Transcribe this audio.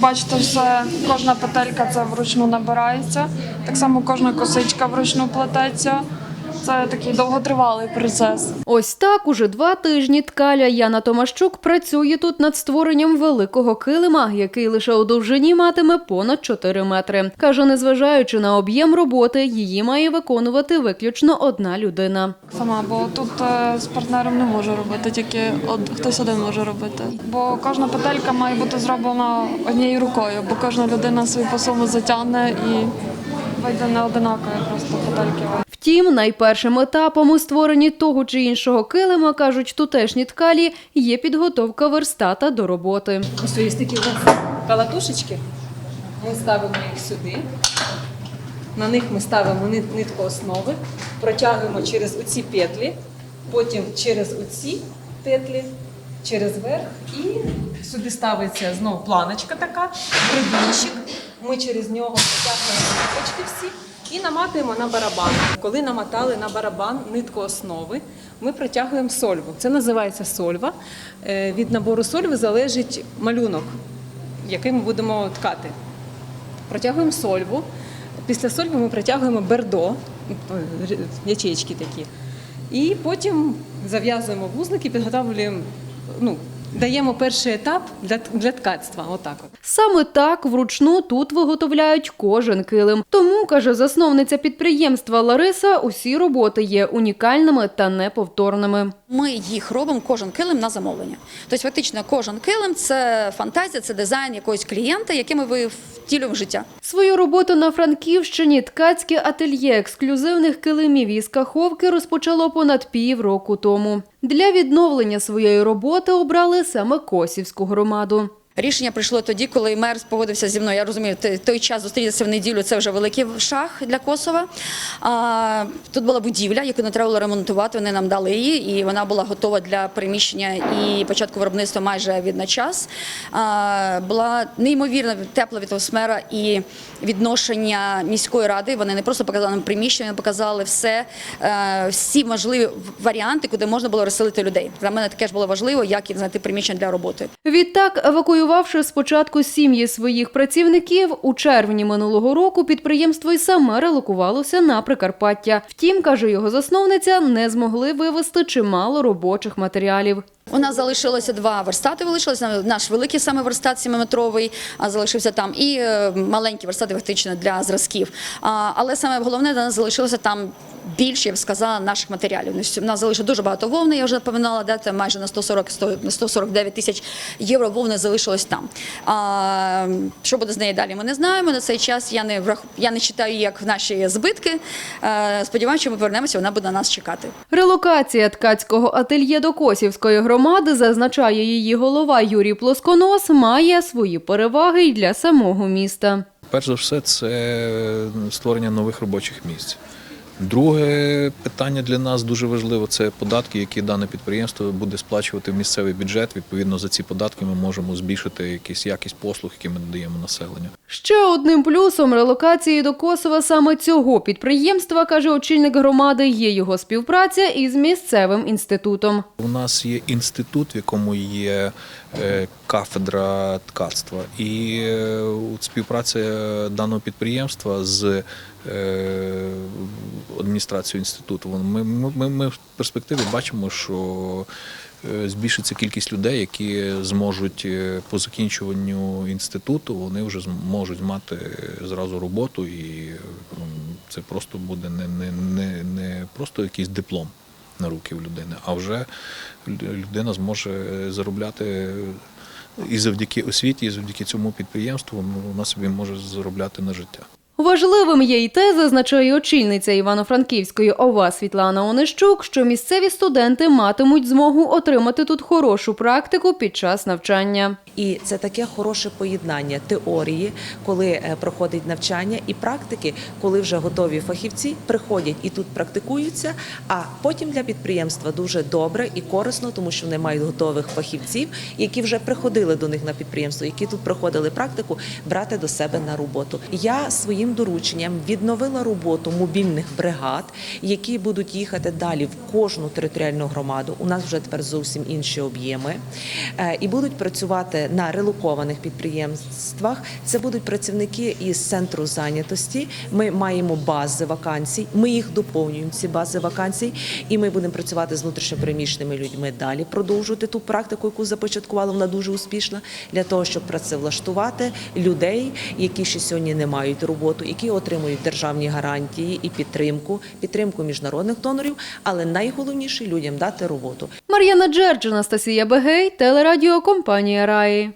Бачите, все, кожна петелька це вручну набирається. Так само кожна косичка вручну плететься. Це такий довготривалий процес. Ось так уже два тижні ткаля Яна Томащук працює тут над створенням великого килима, який лише у довжині матиме понад 4 метри. Каже, незважаючи на об'єм роботи, її має виконувати виключно одна людина. Сама, бо тут е, з партнером не можу робити, тільки од, хтось один може робити. Бо кожна петелька має бути зроблена однією рукою, бо кожна людина свою по-своєму затягне і вийде не одинакові просто петельки. Втім, найпершим етапом у створенні того чи іншого килима, кажуть тутешні ткалі, є підготовка верстата до роботи. Ось є такі калатушечки. Ми ставимо їх сюди. На них ми ставимо нитку основи, протягуємо через оці петлі, потім через оці петлі, через верх і сюди ставиться знову планочка така, прибінчик. Ми через нього протягуємо ниточки всі і наматуємо на барабан. Коли намотали на барабан нитку основи, ми протягуємо сольву. Це називається сольва. Е, Від набору сольви залежить малюнок, який ми будемо ткати. Протягуємо сольву. Після сольви ми протягуємо бердо, е, ячейки такі. І потім зав'язуємо вузлики, підготовлюємо, ну, даємо перший етап для, для ткацтва. Отак от. Саме так вручну тут виготовляють кожен килим. Тому, каже засновниця підприємства Лариса, усі роботи є унікальними та неповторними. Ми їх робимо кожен килим на замовлення. Тобто, фактично, кожен килим це фантазія, це дизайн якогось клієнта, який ми втілюємо в життя. Свою роботу на Франківщині ткацьке ательє ексклюзивних килимів із каховки розпочало понад півроку тому. Для відновлення своєї роботи обрали саме Косівську громаду. Рішення прийшло тоді, коли мер погодився зі мною. Я розумію, той- час зустрітися в неділю це вже великий шаг для Косова. Тут була будівля, яку не треба було ремонтувати. Вони нам дали її, і вона була готова для переміщення і початку виробництва майже від на час. Була неймовірна тепла атмосфера і відношення міської ради. Вони не просто показали нам приміщення, вони показали все, е, всі можливі варіанти, куди можна було розселити людей. Для мене таке ж було важливо, як їм знайти приміщення для роботи. Відтак, евакуювавши спочатку сім'ї своїх працівників, у червні минулого року підприємство й саме релокувалося на Прикарпаття. Втім, каже його засновниця, не змогли вивезти чимало робочих матеріалів. У нас залишилося два верстати. Вилишилося наш великий саме верстат сімиметровий, а залишився там, і е, маленькі верстати фактично для зразків. Але саме головне, у нас залишилося там. Більше я б сказала наших матеріалів. У нас залишилося дуже багато вовни. Я вже напоминала, де це майже на 140 100 на 149 тисяч євро вовни залишилось там. А, що буде з нею далі? Ми не знаємо. На цей час я не врах... я не читаю як наші збитки. Е, Сподіваюся, що ми повернемося. Вона буде на нас чекати. Релокація ткацького ательє до Косівської громади, зазначає її голова Юрій Плосконос, має свої переваги й для самого міста. Перш за все, це створення нових робочих місць. Друге питання для нас дуже важливо це податки, які дане підприємство буде сплачувати в місцевий бюджет. Відповідно, за ці податки ми можемо збільшити якісь якість послуг, які ми надаємо населенню. Ще одним плюсом релокації до Косова саме цього підприємства, каже очільник громади, є його співпраця із місцевим інститутом. У нас є інститут, в якому є кафедра ткацтва, і е, співпраця даного підприємства з е, адміністрацією інституту. Ми, ми, ми, в перспективі бачимо, що е, збільшиться кількість людей, які зможуть е, по закінчуванню інституту, вони вже зможуть мати зразу роботу, і це просто буде не, не, не, не просто якийсь диплом на руки в людини, а вже людина зможе заробляти і завдяки освіті, і завдяки цьому підприємству вона собі може заробляти на життя. Важливим є й те, зазначає очільниця Івано-Франківської ОВА Світлана Онищук, що місцеві студенти матимуть змогу отримати тут хорошу практику під час навчання. І це таке хороше поєднання теорії, коли е, проходить навчання, і практики, коли вже готові фахівці приходять і тут практикуються. А потім для підприємства дуже добре і корисно, тому що вони мають готових фахівців, які вже приходили до них на підприємство, які тут проходили практику, брати до себе на роботу. Я своїм моїм дорученням відновила роботу мобільних бригад, які будуть їхати далі в кожну територіальну громаду. У нас вже тепер зовсім інші об'єми, Е, і будуть працювати на релокованих підприємствах. Це будуть працівники із центру зайнятості. Ми маємо бази вакансій. Ми їх доповнюємо. Ці бази вакансій, і ми будемо працювати з внутрішньопереміщеними людьми далі, продовжувати ту практику, яку започаткували. Вона дуже успішна для того, щоб працевлаштувати людей, які ще сьогодні не мають роботу, які отримують державні гарантії і підтримку, підтримку міжнародних донорів, але найголовніше людям дати роботу. Мар'яна Джерджина, Анастасія Бегей, телерадіокомпанія Раї.